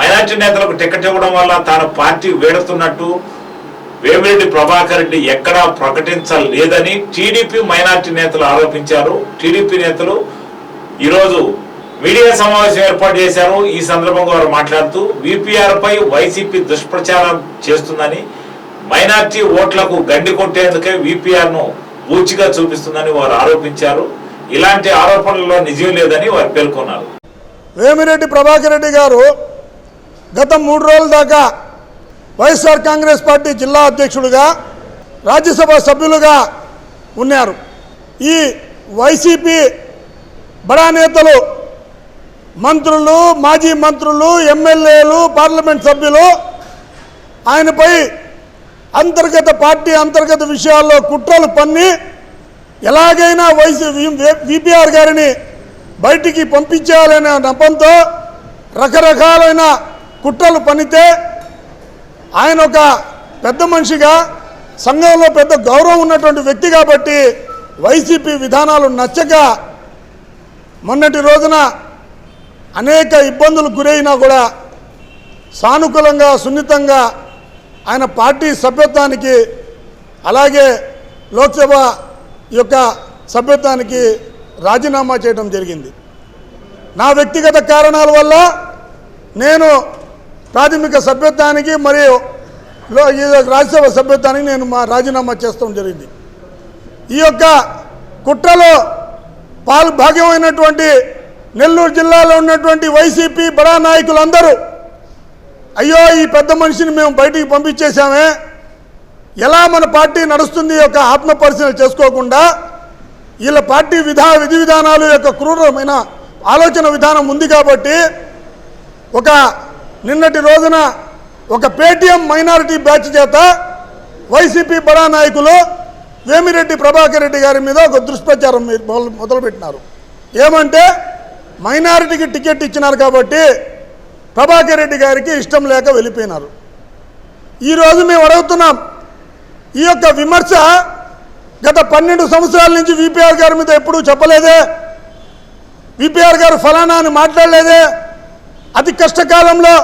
Minority నేతలకు ticket ఇవ్వడం వల్ల తాను పార్టీ వేడుతున్నట్టు వేమిరెడ్డి ప్రభాకర్ రెడ్డి ఎక్కడా ప్రకటించలేదని టీడీపీ మైనార్టీ నేతలు ఆరోపించారు. టీడీపీ నేతలు ఈరోజు మీడియా సమావేశం ఏర్పాటు చేశారు. ఈ సందర్భంగా వారు మాట్లాడుతూ విపిఆర్ పై వైసీపీ దుష్ప్రచారం చేస్తుందని మైనార్టీ ఓట్లకు గండి కొట్టేందుకే విపిఆర్ను పూచిగా చూపిస్తుందని వారు ఆరోపించారు. ఇలాంటి ఆరోపణల్లో నిజం లేదని వారు పేర్కొన్నారు. వేమిరెడ్డి ప్రభాకర్ రెడ్డి గారు గత మూడు రోజుల దాకా వైఎస్ఆర్ కాంగ్రెస్ పార్టీ జిల్లా అధ్యక్షుడుగా రాజ్యసభ సభ్యులుగా ఉన్నారు. ఈ వైసీపీ బడా నేతలు మంత్రులు మాజీ మంత్రులు ఎమ్మెల్యేలు పార్లమెంట్ సభ్యులు ఆయనపై అంతర్గత పార్టీ అంతర్గత విషయాల్లో కుట్రలు పన్ని ఎలాగైనా వైసీ విపిఆర్ గారిని బయటికి పంపించాలనే నపంతో రకరకాలైన కుట్రలు పనితే ఆయన ఒక పెద్ద మనిషిగా సంఘంలో పెద్ద గౌరవం ఉన్నటువంటి వ్యక్తి కాబట్టి వైసీపీ విధానాలు నచ్చక మొన్నటి రోజున అనేక ఇబ్బందులు గురైనా కూడా సానుకూలంగా సున్నితంగా ఆయన పార్టీ సభ్యత్వానికి అలాగే లోక్సభ యొక్క సభ్యత్వానికి రాజీనామా చేయడం జరిగింది. నా వ్యక్తిగత కారణాల వల్ల నేను ప్రాథమిక సభ్యత్వానికి మరియు రాజ్యసభ సభ్యత్వానికి నేను మా రాజీనామా చేస్తాం జరిగింది. ఈ యొక్క కుట్రలో పాలు భాగ్యమైనటువంటి నెల్లూరు జిల్లాలో ఉన్నటువంటి వైసీపీ బడా నాయకులందరూ అయ్యో ఈ పెద్ద మనిషిని మేము బయటికి పంపించేశామే ఎలా మన పార్టీ నడుస్తుంది యొక్క ఆత్మ పరిశీలన చేసుకోకుండా వీళ్ళ పార్టీ విధా విధి విధానాలు యొక్క క్రూరమైన ఆలోచన విధానం ఉంది కాబట్టి ఒక నిన్నటి రోజున ఒక పేటీఎం మైనారిటీ బ్యాచ్ చేత వైసీపీ బడా నాయకులు వేమిరెడ్డి ప్రభాకర్ రెడ్డి గారి మీద ఒక దుష్ప్రచారం మొదలుపెట్టినారు. ఏమంటే మైనారిటీకి టికెట్ ఇచ్చినారు కాబట్టి ప్రభాకర్ రెడ్డి గారికి ఇష్టం లేక వెళ్ళిపోయినారు. ఈరోజు మేము అడుగుతున్నాం ఈ యొక్క విమర్శ గత పన్నెండు సంవత్సరాల నుంచి విపిఆర్ గారి మీద ఎప్పుడూ చెప్పలేదే? విపిఆర్ గారు ఫలానా అని మాట్లాడలేదే? అతి కష్టకాలంలో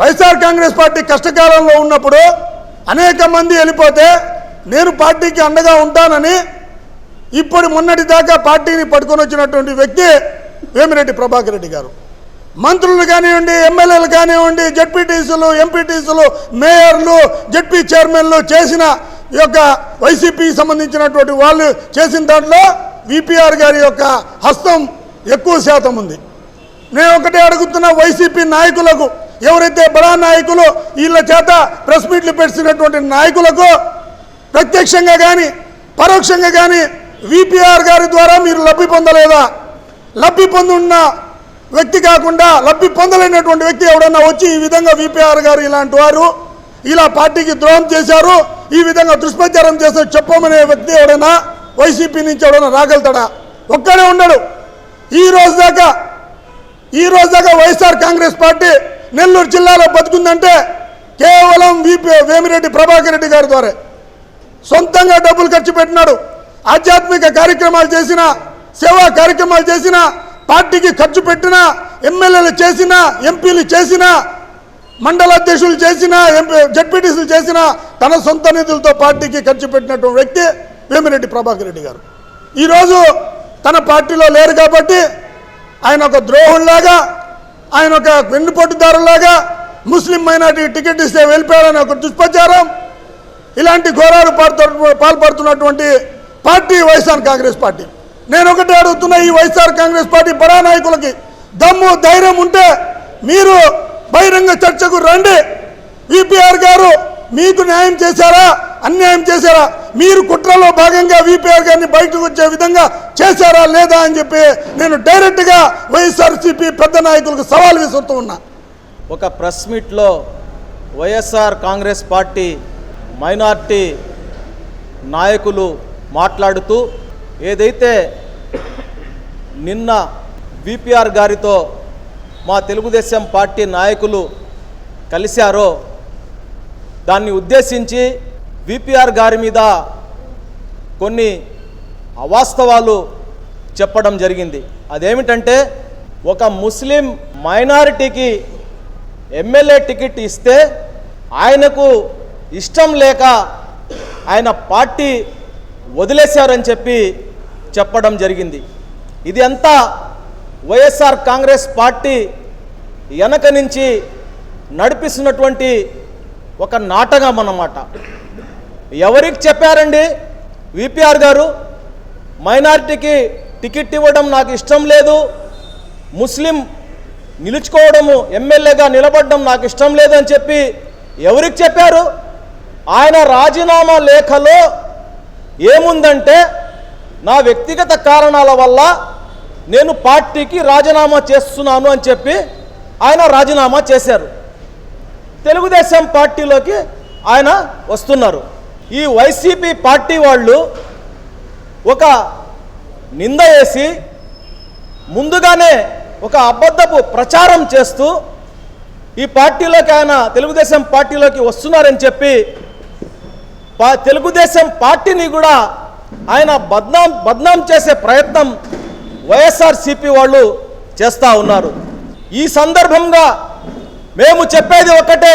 వైఎస్ఆర్ కాంగ్రెస్ పార్టీ కష్టకాలంలో ఉన్నప్పుడు అనేక మంది వెళ్ళిపోతే నేను పార్టీకి అండగా ఉంటానని ఇప్పుడు మొన్నటి దాకా పార్టీని పట్టుకొని వచ్చినటువంటి వ్యక్తి వేమిరెడ్డి ప్రభాకర్ రెడ్డి గారు. మంత్రులు కానివ్వండి ఎమ్మెల్యేలు కానివ్వండి జడ్పీటీసీలు ఎంపీటీసీలు మేయర్లు జడ్పీ చైర్మన్లు చేసిన ఈ యొక్క వైసీపీ సంబంధించినటువంటి వాళ్ళు చేసిన దాంట్లో విపిఆర్ గారి యొక్క హస్తం ఎక్కువ శాతం ఉంది. నేను ఒకటే అడుగుతున్న వైసీపీ నాయకులకు ఎవరైతే బడా నాయకులు వీళ్ళ చేత ప్రెస్ మీట్లు పెట్టినటువంటి నాయకులకు ప్రత్యక్షంగా కానీ పరోక్షంగా కానీ విపిఆర్ గారి ద్వారా మీరు లబ్ధి పొందలేదా? లబ్ధి పొందున్న వ్యక్తి కాకుండా లబ్ధి పొందలేనటువంటి వ్యక్తి ఎవడన్నా వచ్చి ఈ విధంగా విపిఆర్ గారు ఇలాంటి వారు ఇలా పార్టీకి ద్రోహం చేశారు ఈ విధంగా దుష్ప్రచారం చేస్తే చెప్పమనే వ్యక్తి ఎవడైనా వైసీపీ నుంచి ఎవడైనా రాగలుగుతాడా? ఒక్కడే ఉండడు. ఈ రోజు దాకా ఈ రోజు దాకా వైఎస్ఆర్ కాంగ్రెస్ పార్టీ నెల్లూరు జిల్లాలో బతుకుందంటే కేవలం విపి వేమిరెడ్డి ప్రభాకర్ రెడ్డి గారి ద్వారా. సొంతంగా డబ్బులు ఖర్చు పెట్టినాడు. ఆధ్యాత్మిక కార్యక్రమాలు చేసిన సేవా కార్యక్రమాలు చేసిన పార్టీకి ఖర్చు పెట్టిన ఎమ్మెల్యేలు చేసిన ఎంపీలు చేసిన మండల అధ్యక్షులు చేసిన ఎంపీ జడ్పీటీసీలు చేసిన తన సొంత నిధులతో పార్టీకి ఖర్చు పెట్టినటువంటి వ్యక్తి వేమిరెడ్డి ప్రభాకర్ రెడ్డి గారు. ఈరోజు తన పార్టీలో లేరు కాబట్టి ఆయన ఒక ద్రోహంలాగా ఆయన ఒక వెన్నుపట్టుదారులాగా ముస్లిం మైనార్టీ టికెట్ ఇస్తే వెళ్ళిపోయారని ఒక దుష్ప్రచారం. ఇలాంటి ఘోరాలు పాల్పడుతున్నటువంటి పార్టీ వైఎస్ఆర్ కాంగ్రెస్ పార్టీ. నేను ఒకటే అడుగుతున్న ఈ వైఎస్ఆర్ కాంగ్రెస్ పార్టీ బడా నాయకులకి దమ్ము ధైర్యం ఉంటే మీరు బహిరంగ చర్చకు రండి. విపిఆర్ గారు మీకు న్యాయం చేశారా? అన్యాయం చేశారా? మీరు కుట్రలో భాగంగా విపిఆర్ గారిని బయటకు వచ్చే విధంగా చేశారా లేదా అని చెప్పి నేను డైరెక్ట్గా వైఎస్ఆర్సీపీ పెద్ద నాయకులకు సవాల్ విసురుతూ ఉన్నా. ఒక ప్రెస్ మీట్లో వైఎస్ఆర్ కాంగ్రెస్ పార్టీ మైనార్టీ నాయకులు మాట్లాడుతూ ఏదైతే నిన్న విపిఆర్ గారితో మా తెలుగుదేశం పార్టీ నాయకులు కలిశారో దాన్ని ఉద్దేశించి విపిఆర్ గారి మీద కొన్ని అవాస్తవాలు చెప్పడం జరిగింది. అదేమిటంటే ఒక ముస్లిం మైనారిటీకి ఎమ్మెల్యే టికెట్ ఇస్తే ఆయనకు ఇష్టం లేక ఆయన పార్టీ వదిలేశారని చెప్పి చెప్పడం జరిగింది. ఇది అంతా వైఎస్ఆర్ కాంగ్రెస్ పార్టీ వెనక నుంచి నడిపిస్తున్నటువంటి ఒక నాటకం అన్నమాట. ఎవరికి చెప్పారండి? విపిఆర్ గారు మైనార్టీకి టికెట్ ఇవ్వడం నాకు ఇష్టం లేదు. ముస్లిం నిలుచుకోవడము ఎమ్మెల్యేగా నిలబడడం నాకు ఇష్టం లేదు అని చెప్పి ఎవరికి చెప్పారు? ఆయన రాజీనామా లేఖలో ఏముందంటే నా వ్యక్తిగత కారణాల వల్ల నేను పార్టీకి రాజీనామా చేస్తున్నాను అని చెప్పి ఆయన రాజీనామా చేశారు. తెలుగుదేశం పార్టీలోకి ఆయన వస్తున్నారు. ఈ వైసీపీ పార్టీ వాళ్ళు ఒక నింద వేసి ముందుగానే ఒక అబద్ధపు ప్రచారం చేస్తూ ఈ పార్టీలోకి ఆయన తెలుగుదేశం పార్టీలోకి వస్తున్నారని చెప్పి పా- తెలుగుదేశం పార్టీని కూడా ఆయన బద్నాం బద్నాం చేసే ప్రయత్నం వైఎస్ఆర్సిపి వాళ్ళు చేస్తూ ఉన్నారు. ఈ సందర్భంగా మేము చెప్పేది ఒకటే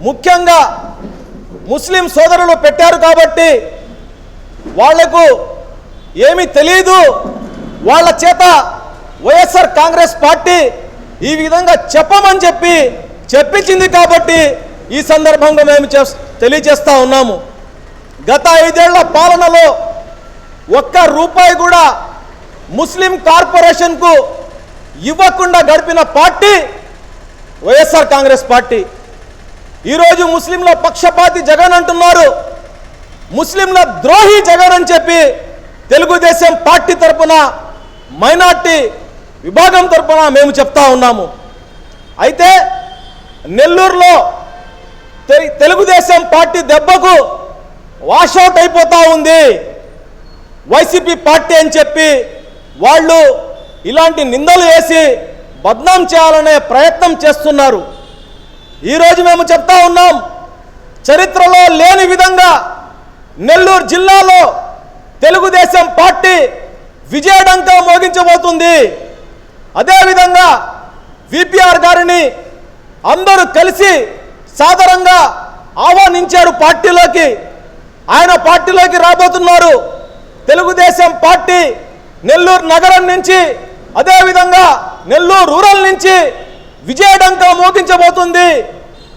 ముఖ్యంగా ముస్లిం సోదరులు పెట్టారు కాబట్టి వాళ్ళకు ఏమీ తెలియదు వాళ్ళ చేత వైఎస్ఆర్ కాంగ్రెస్ పార్టీ ఈ విధంగా చెప్పమని చెప్పి చెప్పించింది కాబట్టి ఈ సందర్భంగా మేము తెలియజేస్తా ఉన్నాము. గత ఐదేళ్ళ పాలనలో ఒక్క రూపాయి కూడా ముస్లిం కార్పొరేషన్కు ఇవ్వకుండా గడిపిన పార్టీ వైఎస్ఆర్ కాంగ్రెస్ పార్టీ. ఈరోజు ముస్లింల పక్షపాతి జగన్ అంటున్నారు. ముస్లింల ద్రోహి జగన్ అని చెప్పి తెలుగుదేశం పార్టీ తరఫున మైనార్టీ విభాగం తరపున మేము చెప్తా ఉన్నాము. అయితే నెల్లూరులో తె- తెలుగుదేశం పార్టీ దెబ్బకు వాషౌట్ అయిపోతా ఉంది. వైసీపీ పార్టీ అని చెప్పి వాళ్ళు ఇలాంటి నిందలు వేసి బద్నాం చేయాలనే ప్రయత్నం చేస్తున్నారు. ఈరోజు మేము చెప్తా ఉన్నాం చరిత్రలో లేని విధంగా నెల్లూరు జిల్లాలో తెలుగుదేశం పార్టీ విజయడంకా మోగించబోతుంది. అదేవిధంగా విపిఆర్ గారిని అందరూ కలిసి సాదరంగా ఆహ్వానించారు పార్టీలోకి. ఆయన పార్టీలోకి రాబోతున్నారు. తెలుగుదేశం పార్టీ నెల్లూరు నగరం నుంచి అదేవిధంగా నెల్లూరు రూరల్ నుంచి విజయడంకా మోగించబోతుంది.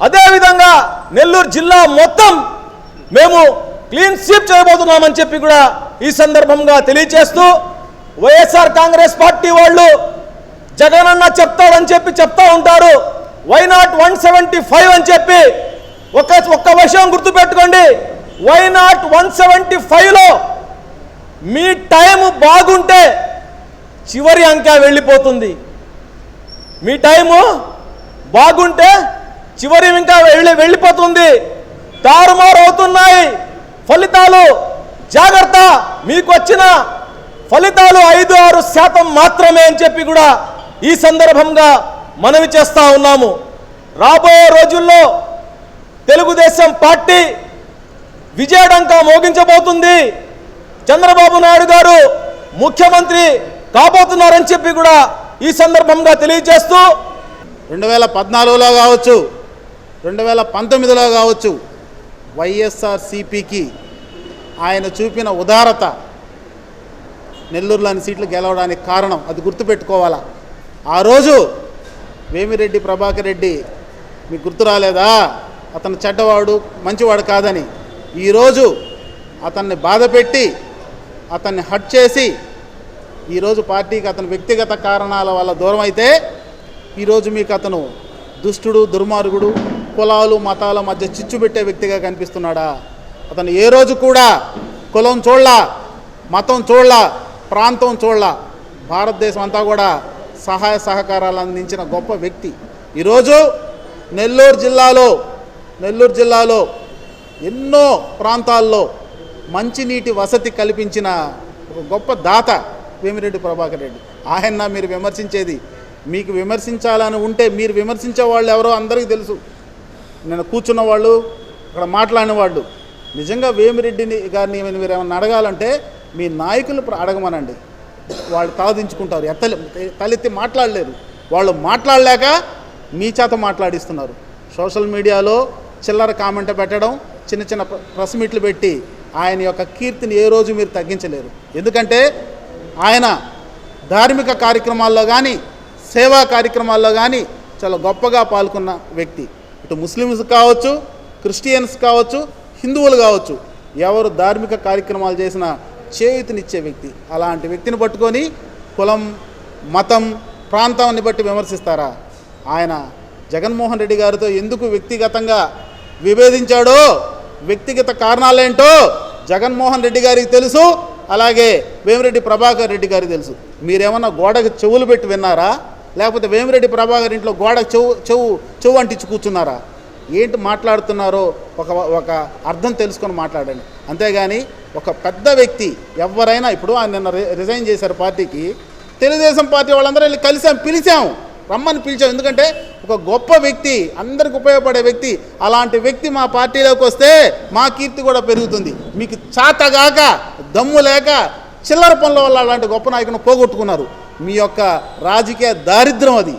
అదేవిధంగా నెల్లూరు జిల్లా మొత్తం మేము క్లీన్ స్వీప్ చేయబోతున్నామని చెప్పి కూడా ఈ సందర్భంగా తెలియచేస్తూ వైఎస్ఆర్ కాంగ్రెస్ పార్టీ వాళ్ళు జగనన్న చెప్తాడని చెప్పి చెప్తా ఉంటారు. Why not one seventy five అని చెప్పి ఒక ఒక్క విషయం గుర్తుపెట్టుకోండి. వై నాట్ వన్ సెవెంటీ ఫైవ్లో మీ టైం బాగుంటే చివరి అంకె వెళ్ళిపోతుంది. మీ టైము బాగుంటే చివరి ఇంకా వెళ్ళి వెళ్ళిపోతుంది. తారుమారు అవుతున్నాయి ఫలితాలు జాగ్రత్త మీకు వచ్చిన ఫలితాలు ఐదు ఆరు శాతం మాత్రమే అని చెప్పి కూడా ఈ సందర్భంగా మనవి చేస్తా ఉన్నాము. రాబోయే రోజుల్లో తెలుగుదేశం పార్టీ విజయడంక మోగించబోతుంది. చంద్రబాబు నాయుడు గారు ముఖ్యమంత్రి కాబోతున్నారని చెప్పి కూడా ఈ సందర్భంగా తెలియజేస్తూ రెండు వేల పద్నాలుగులో కావచ్చు. రెండు వేల పంతొమ్మిదిలో కావచ్చు వైఎస్ఆర్సిపికి ఆయన చూపిన ఉదారత నెల్లూరులోని సీట్లు గెలవడానికి కారణం అది గుర్తుపెట్టుకోవాలా. ఆ రోజు వేమిరెడ్డి ప్రభాకర్ రెడ్డి మీకు గుర్తు రాలేదా? అతను చెడ్డవాడు మంచివాడు కాదని. ఈరోజు అతన్ని బాధపెట్టి అతన్ని హట్ చేసి ఈరోజు పార్టీకి అతను వ్యక్తిగత కారణాల వల్ల దూరం అయితే ఈరోజు మీకు అతను దుష్టుడు దుర్మార్గుడు కులాలు మతాల మధ్య చిచ్చు పెట్టే వ్యక్తిగా కనిపిస్తున్నాడా? అతను ఏ రోజు కూడా కులం చూడలా మతం చూడలా ప్రాంతం చూడలా. భారతదేశం అంతా కూడా సహాయ సహకారాలు అందించిన గొప్ప వ్యక్తి. ఈరోజు నెల్లూరు జిల్లాలో నెల్లూరు జిల్లాలో ఎన్నో ప్రాంతాల్లో మంచినీటి వసతి కల్పించిన ఒక గొప్ప దాత వేమిరెడ్డి ప్రభాకర్ రెడ్డి. ఆయన మీరు విమర్శించేది మీకు విమర్శించాలని ఉంటే మీరు విమర్శించే వాళ్ళు ఎవరో అందరికీ తెలుసు. నేను కూర్చున్న వాళ్ళు అక్కడ మాట్లాడిన వాళ్ళు నిజంగా వేమిరెడ్డిని గారిని మీరు ఏమైనా అడగాలంటే మీ నాయకులు అడగమనండి. వాళ్ళు తలదించుకుంటారు ఎత్తలే తలెత్తి మాట్లాడలేరు. వాళ్ళు మాట్లాడలేక మీ చేత మాట్లాడిస్తున్నారు. సోషల్ మీడియాలో చిల్లర కామెంట్ పెట్టడం చిన్న చిన్న ప్ర- ప్రెస్ మీట్లు పెట్టి ఆయన యొక్క కీర్తిని ఏ రోజు మీరు తగ్గించలేరు. ఎందుకంటే ఆయన ధార్మిక కార్యక్రమాల్లో కానీ సేవా కార్యక్రమాల్లో కానీ చాలా గొప్పగా పాల్గొన్న వ్యక్తి. ఇటు ముస్లిమ్స్ కావచ్చు క్రిస్టియన్స్ కావచ్చు హిందువులు కావచ్చు ఎవరు ధార్మిక కార్యక్రమాలు చేసినా చేయుతినిచ్చే వ్యక్తి. అలాంటి వ్యక్తిని పట్టుకొని కులం మతం ప్రాంతాన్ని బట్టి విమర్శిస్తారా? ఆయన జగన్మోహన్ రెడ్డి గారితో ఎందుకు వ్యక్తిగతంగా విభేదించాడో వ్యక్తిగత కారణాలేంటో జగన్మోహన్ రెడ్డి గారికి తెలుసు అలాగే వేమిరెడ్డి ప్రభాకర్ రెడ్డి గారికి తెలుసు. మీరేమన్నా గోడకు చెవులు పెట్టి విన్నారా? లేకపోతే వేమిరెడ్డి ప్రభాకర్ ఇంట్లో గోడ చెవు చెవు చెవు అంటించి కూర్చున్నారా? ఏంటి మాట్లాడుతున్నారో ఒక ఒక అర్థం తెలుసుకొని మాట్లాడండి. అంతేగాని ఒక పెద్ద వ్యక్తి ఎవరైనా ఇప్పుడు ఆయన నిన్న రి- రిజైన్ చేశారు పార్టీకి. తెలుగుదేశం పార్టీ వాళ్ళందరూ వెళ్ళి కలిసాం పిలిచాం. రమ్మని పిలిచాం. ఎందుకంటే ఒక గొప్ప వ్యక్తి అందరికి ఉపయోగపడే వ్యక్తి అలాంటి వ్యక్తి మా పార్టీలోకి వస్తే మా కీర్తి కూడా పెరుగుతుంది. మీకు చాతగాక దమ్ము లేక చిల్లర పనుల వల్ల అలాంటి గొప్ప నాయకుని పోగొట్టుకున్నారు. మీ యొక్క రాజకీయ దారిద్ర్యం అది.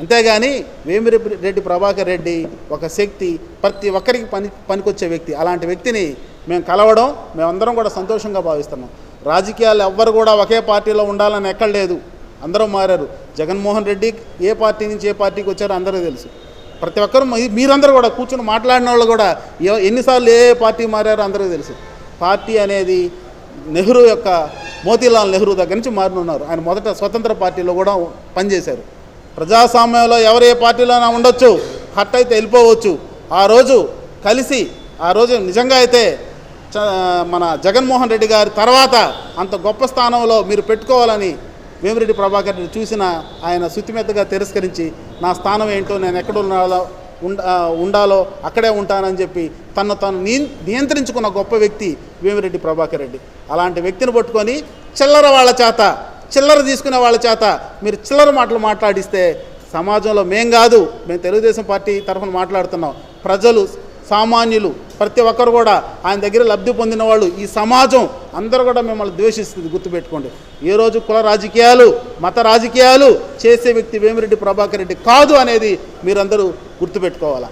అంతేగాని వేమిరెడ్డి రెడ్డి ప్రభాకర్ రెడ్డి ఒక శక్తి ప్రతి ఒక్కరికి పని పనికొచ్చే వ్యక్తి. అలాంటి వ్యక్తిని మేము కలవడం మేమందరం కూడా సంతోషంగా భావిస్తున్నాం. రాజకీయాలు ఎవ్వరు కూడా ఒకే పార్టీలో ఉండాలని ఎక్కడ లేదు. అందరూ మారారు. జగన్మోహన్ రెడ్డి ఏ పార్టీ నుంచి ఏ పార్టీకి వచ్చారో అందరూ తెలుసు. ప్రతి ఒక్కరు మీరందరూ కూడా కూర్చుని మాట్లాడిన వాళ్ళు కూడా ఎన్నిసార్లు ఏ పార్టీ మారారో అందరూ తెలుసు. పార్టీ అనేది నెహ్రూ యొక్క మోతీలాల్ నెహ్రూ దగ్గర నుంచి మారినున్నారు. ఆయన మొదట స్వతంత్ర పార్టీలో కూడా పనిచేశారు. ప్రజాస్వామ్యంలో ఎవరు ఏ పార్టీలోనే ఉండొచ్చు హట్ అయితే వెళ్ళిపోవచ్చు. ఆ రోజు కలిసి ఆ రోజు నిజంగా అయితే చ- మన జగన్మోహన్ రెడ్డి గారి తర్వాత అంత గొప్ప స్థానంలో మీరు పెట్టుకోవాలని వేమిరెడ్డి ప్రభాకర్ రెడ్డి చూసిన ఆయన శుతిమెత్తగా తిరస్కరించి నా స్థానం ఏంటో నేను ఎక్కడ ఉండాలో ఉండాలో అక్కడే ఉంటానని చెప్పి తను తను నియంత్రించుకున్న గొప్ప వ్యక్తి వేమిరెడ్డి ప్రభాకర్ రెడ్డి. అలాంటి వ్యక్తిని పట్టుకొని చిల్లర వాళ్ళ చేత చిల్లర తీసుకునే వాళ్ళ చేత మీరు చిల్లర మాటలు మాట్లాడిస్తే సమాజంలో మేం కాదు మేము తెలుగుదేశం పార్టీ తరఫున మాట్లాడుతున్నాం. ప్రజలు సామాన్యులు ప్రతి ఒక్కరు కూడా ఆయన దగ్గర లబ్ధి పొందిన వాళ్ళు ఈ సమాజం అందరూ కూడా మిమ్మల్ని ద్వేషిస్తుంది గుర్తుపెట్టుకోండి. ఏ రోజు కుల రాజకీయాలు మత రాజకీయాలు చేసే వ్యక్తి వేమిరెడ్డి ప్రభాకర్ రెడ్డి కాదు అనేది మీరందరూ గుర్తుపెట్టుకోవాలా?